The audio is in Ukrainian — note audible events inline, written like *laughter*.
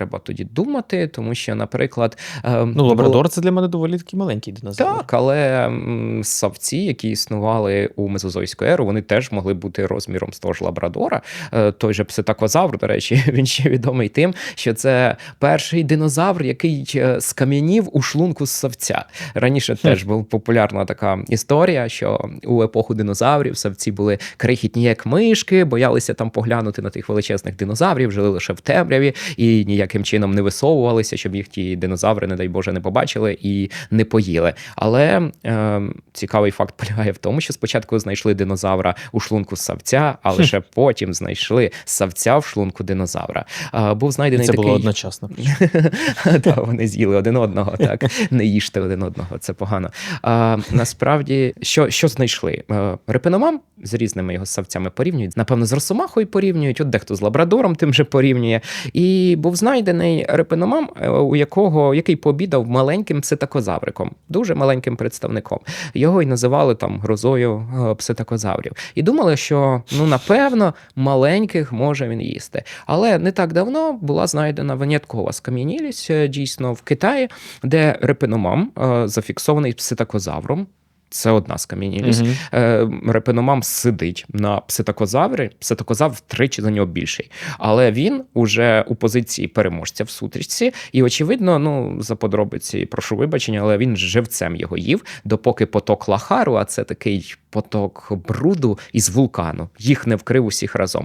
треба тоді думати, тому що, наприклад, е, Ну, лабрадор це для мене доволі такий маленький динозавр. так, але савці, які існували у мезозойську еру, вони теж могли бути розміром з того ж лабрадора. Е, Той же пситакозавр, до речі, *laughs* він ще відомий тим, що це перший динозавр, який е, скам'янів у шлунку з савця. Раніше теж була популярна така історія, що у епоху динозаврів савці були крихітні як мишки, боялися там поглянути на тих величезних динозаврів, жили лише в темряві і ніяким чином не висовувалися, щоб їх ті динозаври, не дай Боже, не побачили і не поїли. Але е, цікавий факт полягає в тому, що спочатку знайшли динозавра у шлунку савця, а лише потім знайшли савця в шлунку динозавра. Е, був знайдений це такий... було одночасно. *laughs* Так, вони з'їли один одного, так. Не їжте один одного, це погано. А, насправді, що, що знайшли? Е, Репиномам з різними його савцями порівнюють. Напевно, з Росомахою порівнюють, от дехто з Лабрадором тим же порівнює. І був знайдений репиномам, е, у якого який пообідав маленьким пситакозавриком, дуже маленьким представником. Його й називали там грозою е, пситакозаврів. І думали, що ну напевно маленьких може він їсти. Але не так давно була знайдена виняткова скам'янілість е, дійсно в Китаї, де репиномам зафіксований пситакозавром. Це одна скам'янілість. Мгм. Е, Репеномам сидить на пситокозаврі. Пситокозавр втричі за нього більший. Але він уже у позиції переможця в сутрічці, і очевидно, ну за подробиці прошу вибачення, але він живцем його їв, допоки поток лахару, а це такий поток бруду із вулкану, їх не вкрив усіх разом.